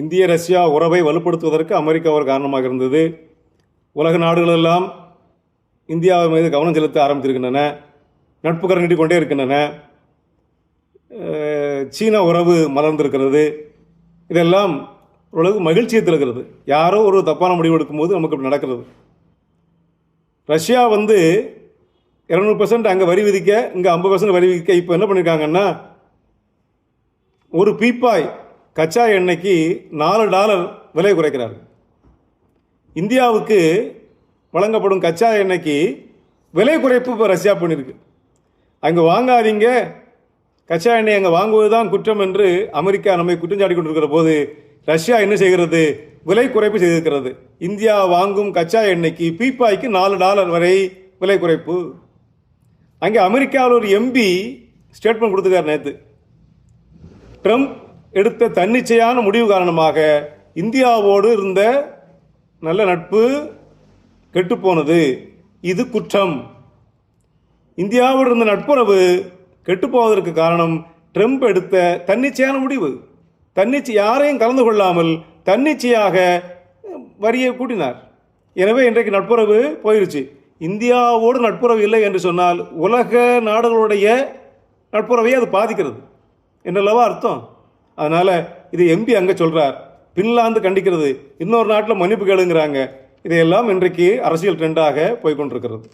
இந்திய ரஷ்யா உறவை வலுப்படுத்துவதற்கு அமெரிக்கா ஒரு காரணமாக இருந்தது. உலக நாடுகளெல்லாம் இந்தியாவை மீது கவனம் செலுத்த ஆரம்பித்திருக்கின்றன நட்பு கரண்டி கொண்டே இருக்கின்றன. சீன உறவு மலர்ந்திருக்கிறது. இதெல்லாம் ஓரளவுக்கு மகிழ்ச்சியை தருகிறது. யாரோ ஒரு தப்பான முடிவு எடுக்கும்போது நமக்கு இப்படி நடக்கிறது. ரஷ்யா வந்து இரநூறு பர்சன்ட் அங்கே வரி விதிக்க இங்கே ஐம்பது பர்சன்ட் வரி விதிக்க இப்போ என்ன பண்ணியிருக்காங்கன்னா ஒரு பீப்பாய் கச்சா எண்ணெய்க்கு நாலு டாலர் விலை குறைக்கிறார் இந்தியாவுக்கு வழங்கப்படும் கச்சா எண்ணெய்க்கு விலை குறைப்பு இப்போ ரஷ்யா பண்ணியிருக்கு அங்கே வாங்காதீங்க. கச்சா எண்ணெய் அங்கே வாங்குவது தான் குற்றம் என்று அமெரிக்கா நம்மை குற்றம் சாட்டி கொண்டிருக்கிற போது ரஷ்யா என்ன செய்கிறது? விலை குறைப்பு செய்திருக்கிறது. இந்தியா வாங்கும் கச்சா எண்ணெய்க்கு பீப்பாய்க்கு நாலு டாலர் வரை விலை குறைப்பு. அங்கே அமெரிக்காவில் ஒரு எம்பி ஸ்டேட்மெண்ட் கொடுத்துருக்கார் நேற்று ட்ரம்ப் எடுத்த தன்னிச்சையான முடிவு காரணமாக இந்தியாவோடு இருந்த நல்ல நட்பு கெட்டுப்போனது. இது குற்றம். இந்தியாவோடு இருந்த நட்புறவு கெட்டுப்போவதற்கு காரணம் ட்ரம்ப் எடுத்த தன்னிச்சையான முடிவு. தன்னிச்சை யாரையும் கலந்து கொள்ளாமல் தன்னிச்சையாக வரியை கூட்டினார். எனவே இன்றைக்கு நட்புறவு போயிருச்சு. இந்தியாவோடு நட்புறவு இல்லை என்று சொன்னால் உலக நாடுகளுடைய நட்புறவையை அது பாதிக்கிறது. என்றளவா அர்த்தம். அதனால் இது எம்பி அங்கே சொல்கிறார் பின்லாந்து கண்டிக்கிறது. இன்னொரு நாட்டில் மன்னிப்பு கேளுங்கிறாங்க. இதையெல்லாம் இன்றைக்கு அரசியல் ட்ரெண்டாக போய்க்கொண்டிருக்கிறது